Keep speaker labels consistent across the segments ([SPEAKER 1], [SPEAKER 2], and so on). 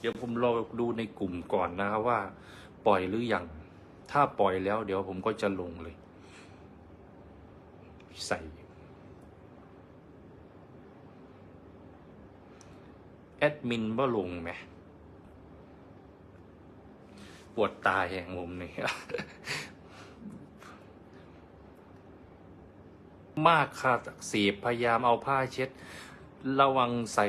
[SPEAKER 1] เดี๋ยวผมรอดูในกลุ่มก่อนนะครับว่า ปล่อยหรือยัง ถ้าปล่อยแล้ว เดี๋ยวผมก็จะลงเลย ใส่ แอดมินว่าลงไหมปวดตาแห่งมุมนี่มากค่ะเสียพยายามเอาผ้าเช็ด ระวังใส่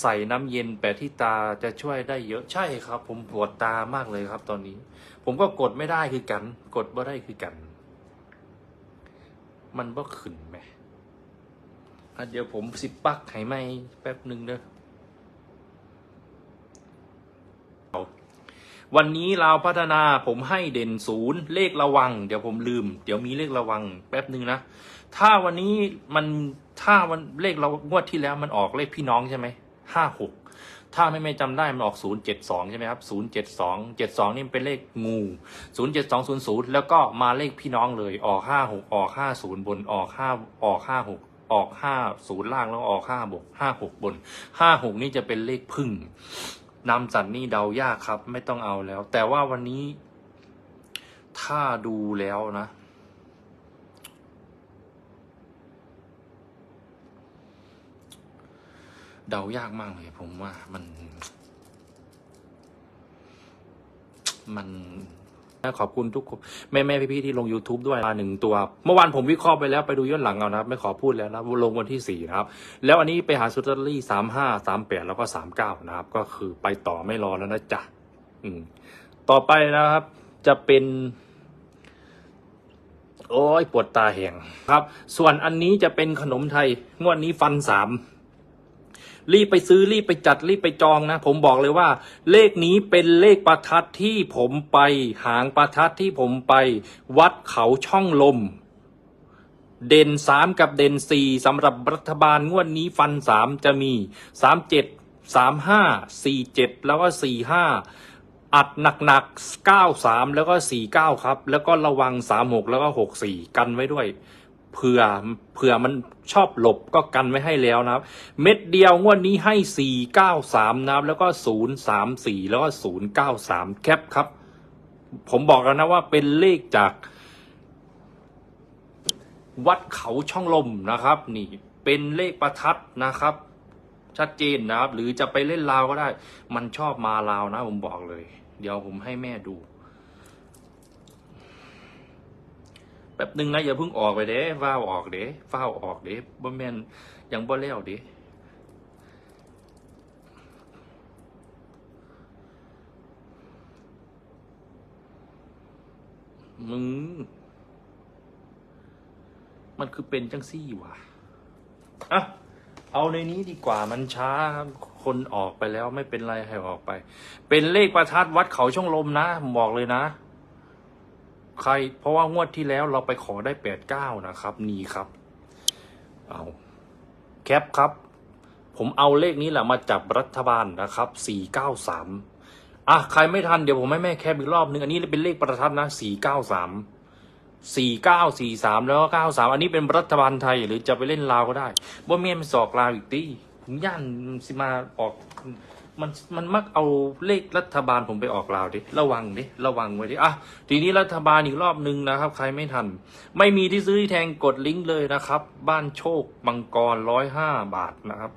[SPEAKER 1] ใส่น้ำเย็นแปะที่ตาจะช่วยได้เยอะใช่ครับ ผมปวดตามากเลยครับตอนนี้ ผมก็กดไม่ได้คือกัน กดบ่ได้คือกัน มันบ่ขึ้นไหมอะเดี๋ยวผมสิบปักให้ไหมแป๊บหนึ่งเด้อวันนี้เราพัฒนาผมให้เด่นศูนย์เลขระวัง เดี๋ยวผมลืม เดี๋ยวมีเลขระวัง แป๊บหนึ่งนะ ถ้าวันนี้มันถ้าวันเลขเรางวดที่แล้วมันออกเลขพี่น้องใช่ไหม ห้าหกถ้าไม่ไม่จำได้มันออกศูนย์เจ็ดสองใช่ไหมครับศูนย์เจ็ดสองเจ็ดสองนี่เป็นเลขงูศูนย์เจ็ดสองศูนย์ศูนย์แล้วก็มาเลขพี่น้องเลย ออกห้าหกออกห้าศูนย์บน ออกห้าออกห้าหกออกห้าศูนย์ล่างแล้วออกห้าบกห้าหกบนห้าหกนี่จะเป็นเลขพึ่งนำสันนี่เดายากครับ ไม่ต้องเอาแล้ว แต่ว่าวันนี้ถ้าดูแล้วนะ เดายากมากเลย ผมว่ามัน มันขอบคุณทุกคนแม่แม่พี่พี่ๆที่ลง YouTube ด้วยมาหนึ่งตัว เมื่อวานผมวิเคราะห์ไปแล้วไปดูย้อนหลังเอานะครับไม่ขอพูดแล้วนะลงวันที่สี่นะครับ แล้วอันนี้ไปหาซูตเตอรี่สามห้าสามแปดแล้วก็สามเก้านะครับ ก็คือไปต่อไม่รอแล้วนะจ๊ะอืม ต่อไปนะครับ จะเป็น โอ้ยปวดตาแหงครับ ส่วนอันนี้จะเป็นขนมไทยงวดนี้ฟันสาม รีบไปซื้อรีบไปจัดรีบไปจองนะ ผมบอกเลยว่า เลขนี้เป็นเลขประทัดที่ผมไปหางประทัดที่ผมไป วัดเขาช่องลม เด่นสามกับเด่นสี่สำหรับรัฐบาลงวดนี้ฟันสามจะมีสามเจ็ดสามห้าสี่เจ็ดแล้วก็สี่ห้าอัดหนักๆเก้าสามแล้วก็สี่เก้าครับ แล้วก็ระวังสามหกแล้วก็หกสี่กันไว้ด้วย เผื่อเผื่อมันชอบหลบก็กันไว้ให้แล้วนะครับ เม็ดเดียวงวดนี้ให้สี่เก้าสามนะครับ แล้วก็ศูนย์สามสี่แล้วก็ศูนย์เก้าสามแคปครับ ผมบอกแล้วนะว่าเป็นเลขจาก วัดเขาช่องลมนะครับ นี่เป็นเลขประทัดนะครับ ชัดเจนนะครับ หรือจะไปเล่นลาวก็ได้ มันชอบมาลาวนะผมบอกเลย เดี๋ยวผมให้แม่ดู แป๊บหนึ่งนะอย่าเพิ่งออกไปเด้ฟ้าออกเด้ฟ้าออกเด้บ่แม่นยังบ่แล้วเด้มึง มันคือเป็นจังซี่วะอะเอาในนี้ดีกว่ามันช้าครับคนออกไปแล้วไม่เป็นไรให้ออกไป เป็นเลขประทัดวัดเขาช่องลมนะบอกเลยนะ ใคร เพราะว่างวดที่แล้วเราไปขอได้แปดเก้านะครับ นี่ครับ เอาแคปครับ ผมเอาเลขนี้แหละมาจับรัฐบาลนะครับสี่เก้าสามอะใครไม่ทันเดี๋ยวผมให้แม่แคปอีกรอบนึงอันนี้เป็นเลขประทัดนะสี่เก้าสามสี่เก้าสี่สามแล้วก็เก้าสามอันนี้เป็นรัฐบาลไทยหรือจะไปเล่นลาวก็ได้ว่าเมียมันสอกลาวอีกตีผมย่านสิมาออก มันมันมักเอาเลขรัฐบาลผมไปออกลาวดิระวังดิระวังไว้ดิอะทีนี้รัฐบาลอีกรอบหนึ่งนะครับ ใครไม่ทัน ไม่มีที่ซื้อที่แทงกดลิงก์เลยนะครับ บ้านโชคมังกรร้อยห้าบาทนะครับ